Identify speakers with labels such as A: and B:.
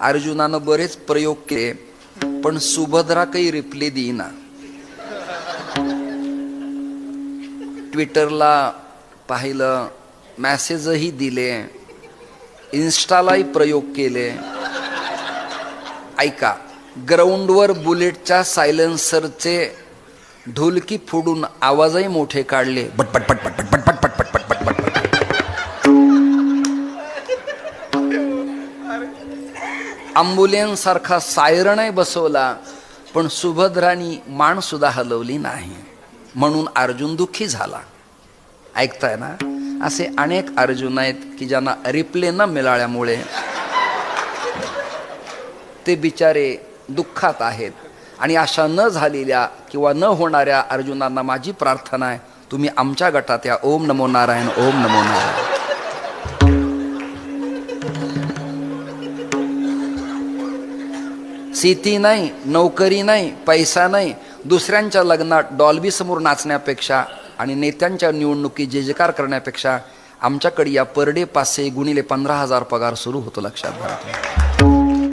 A: अर्जुनानं बरेच प्रयोग केले पण सुभद्रा काही रिप्ले देईना ट्विटरला पाहिलं मॅसेजही दिले इन्स्टालाही प्रयोग केले ऐका ग्राउंडवर बुलेटच्या सायलेन्सरचे ढोलकी फोडून आवाजही मोठे काढले बटपट पटपट पटपट पटपट पटपट पटपट अम्बुलेन्स सायरणही बसवला पण सुभद्रानी मानसुद्धा हलवली नाही. म्हणून अर्जुन दुःखी झाला. ऐकताय ना? असे अनेक अर्जुन आहेत की ज्यांना रिप्ले न मिळाल्यामुळे ते बिचारे दुःखात आहेत. आणि अशा न झालेल्या किंवा न होणाऱ्या अर्जुनांना माझी प्रार्थना आहे तुम्ही आमच्या गटात या. ओम नमो नारायण ओम नमो नारायण. शेती नाही नोकरी नाही पैसा नाही. दुसऱ्यांच्या लग्नात डॉल्बीसमोर नाचण्यापेक्षा आणि नेत्यांच्या निवडणुकीत जे करण्यापेक्षा आमच्याकडे या पर डे पाचशे गुणिले पंधरा हजार पगार सुरू होतो लक्षात घ्या.